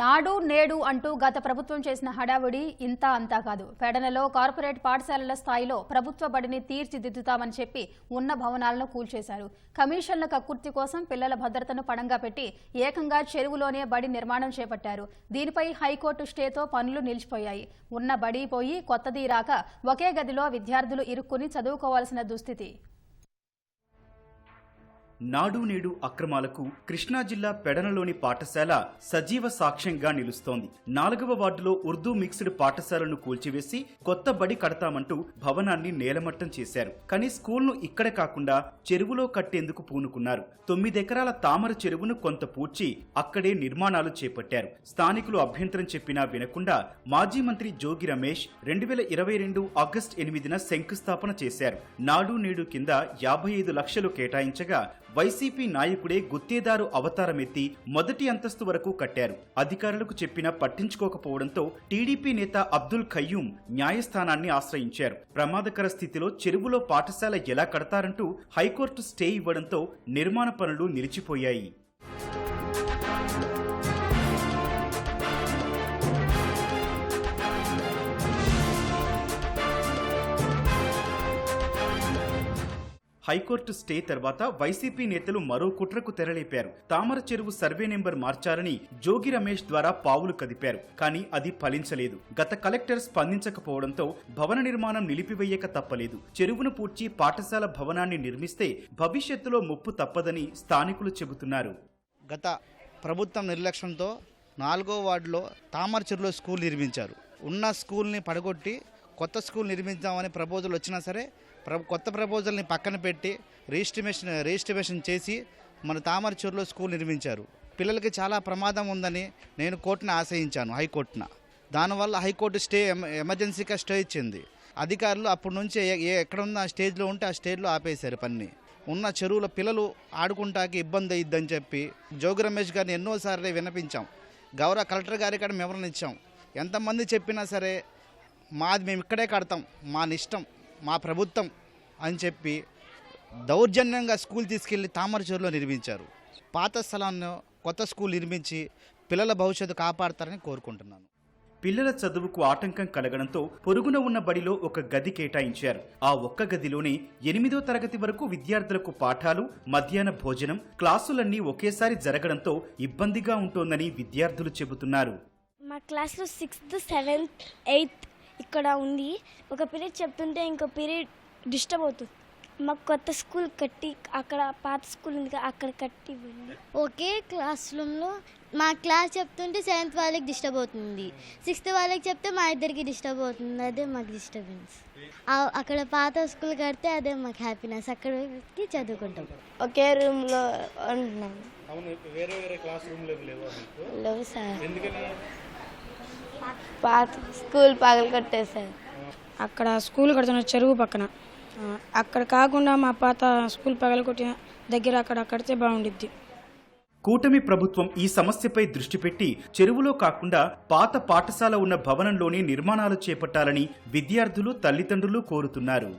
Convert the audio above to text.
నాడు నేడు అంటూ గత ప్రభుత్వం చేసిన హడావుడి ఇంత అంతా కాదు. పెడనలో కార్పొరేట్ పాఠశాలల స్థాయిలో ప్రభుత్వ బడిని తీర్చిదిద్దుతామని చెప్పి ఉన్న భవనాలను కూల్చేశారు. కమిషన్ల కక్కుర్తి కోసం పిల్లల భద్రతను పణంగా పెట్టి ఏకంగా చెరువులోనే బడి నిర్మాణం చేపట్టారు. దీనిపై హైకోర్టు స్టేతో పనులు నిలిచిపోయాయి. ఉన్న బడి పోయి కొత్తది రాక ఒకే గదిలో విద్యార్థులు ఇరుక్కుని చదువుకోవాల్సిన దుస్థితి. నాడు నేడు అక్రమాలకు కృష్ణా జిల్లా పెడనలోని పాఠశాల సజీవ సాక్ష్యంగా నిలుస్తోంది. నాలుగవ వార్డులో ఉర్దూ మిక్స్డ్ పాఠశాలను కూల్చివేసి కొత్త బడి కడతామంటూ భవనాన్ని నేలమట్టం చేశారు. కానీ స్కూల్ను ఇక్కడ కాకుండా చెరువులో కట్టేందుకు పూనుకున్నారు. తొమ్మిదెకరాల తామర చెరువును కొంత పూడ్చి అక్కడే నిర్మాణాలు చేపట్టారు. స్థానికులు అభ్యంతరం చెప్పినా వినకుండా మాజీ మంత్రి జోగి రమేష్ రెండు వేల ఇరవై రెండు ఆగస్టు ఎనిమిదిన శంకుస్థాపన చేశారు. నాడు నేడు కింద యాభై ఐదు లక్షలు కేటాయించగా వైసీపీ నాయకుడే గుత్తేదారు అవతారమెత్తి మొదటి అంతస్తు వరకు కట్టారు. అధికారులకు చెప్పినా పట్టించుకోకపోవడంతో టీడీపీ నేత అబ్దుల్ ఖయ్యూం న్యాయస్థానాన్ని ఆశ్రయించారు. ప్రమాదకర స్థితిలో చెరువులో పాఠశాల ఎలా కడతారంటూ హైకోర్టు స్టే ఇవ్వడంతో నిర్మాణ పనులు నిలిచిపోయాయి. హైకోర్టు స్టే తర్వాత వైసీపీ నేతలు మరో కుట్రకు తెరలేపారు. తామర చెరువు సర్వే నెంబర్ మార్చారని జోగి రమేష్ ద్వారా పావులు కదిపారు. కానీ అది ఫలించలేదు. గత కలెక్టర్ స్పందించకపోవడంతో భవన నిర్మాణం నిలిపివేయక తప్పలేదు. చెరువును పూడ్చి పాఠశాల భవనాన్ని నిర్మిస్తే భవిష్యత్తులో ముప్పు తప్పదని స్థానికులు చెబుతున్నారు. గత ప్రభుత్వం నిర్లక్ష్యంతో నాలుగో వార్డులో తామర చెరువులో స్కూల్ నిర్మించారు. ఉన్న స్కూల్ని పడగొట్టి కొత్త స్కూల్ నిర్మించామని ప్రపోజల్ వచ్చినా సరే ప్ర కొత్త ప్రపోజల్ని పక్కన పెట్టి రిజిస్ట్రేషన్ రిజిస్ట్రేషన్ చేసి మన తామర చెరువులో స్కూల్ నిర్మించారు. పిల్లలకి చాలా ప్రమాదం ఉందని నేను కోర్టును ఆశ్రయించాను హైకోర్టున. దానివల్ల హైకోర్టు స్టే ఎమ- ఎమర్జెన్సీగా స్టే ఇచ్చింది. అధికారులు అప్పటి నుంచి ఏ- ఏ ఎక్కడ ఉన్న స్టేజ్లో ఉంటే ఆ స్టేజ్లో ఆపేశారు పని ఉన్న చెరువుల పిల్లలు ఆడుకుంటాకి ఇబ్బంది అయ్యిద్దని చెప్పి జోగి రమేష్ గారిని ఎన్నోసార్లు వినిపించాం గౌరవ కలెక్టర్ గారి కూడా వివరణ ఇచ్చాం. ఎంతమంది చెప్పినా సరే మాది మేము ఇక్కడే కడతాం మా నిష్టం మా ప్రభుత్వం అని చెప్పి దౌర్జన్యంగా స్కూల్ తీసుకెళ్ళి తామర చెరువులో నిర్మించారు. పాత స్థలాన్ని కొత్త స్కూల్ నిర్మించి పిల్లల భవిష్యత్తు కాపాడతారని కోరుకుంటున్నాను. పిల్లల చదువుకు ఆటంకం కలగడంతో పొరుగున ఉన్న బడిలో ఒక గది కేటాయించారు. ఆ ఒక్క గదిలోనే ఎనిమిదో తరగతి వరకు విద్యార్థులకు పాఠాలు మధ్యాహ్న భోజనం క్లాసులన్నీ ఒకేసారి జరగడంతో ఇబ్బందిగా ఉంటోందని విద్యార్థులు చెబుతున్నారు. మా క్లాస్లో సిక్స్త్ సెవెంత్ ఎయిత్ ఇక్కడ ఉంది. ఒక పీరియడ్ చెప్తుంటే ఇంకో పీరియడ్ డిస్టర్బ్ అవుతుంది. మాకు కొత్త స్కూల్ కట్టి అక్కడ పాత స్కూల్ ఉంది అక్కడ కట్టి ఒకే క్లాస్ రూమ్లో మా క్లాస్ చెప్తుంటే సెవెంత్ వాళ్ళకి డిస్టర్బ్ అవుతుంది. సిక్స్త్ వాళ్ళకి చెప్తే మా ఇద్దరికి డిస్టర్బ్ అవుతుంది. అదే మాకు డిస్టర్బెన్స్. అక్కడ పాత స్కూల్ కడితే అదే మాకు హ్యాపీనెస్. అక్కడికి చదువుకుంటాం. ఒకే రూమ్లో ఉంటున్నాం వేరే వేరే క్లాస్ రూమ్లో లేవు సార్. పాత స్కూల్ పగలు కొట్టేశారు. అక్కడ స్కూల్ కడుతున్న చెరువు పక్కన. అక్కడ కాకుండా మా పాత స్కూల్ పగలగొట్టిన దగ్గర అక్కడ కడితే బాగుండిద్ది. కూటమి ప్రభుత్వం ఈ సమస్యపై దృష్టి పెట్టి చెరువులో కాకుండా పాత పాఠశాల ఉన్న భవనంలోనే నిర్మాణాలు చేపట్టాలని విద్యార్థులు తల్లిదండ్రులు కోరుతున్నారు.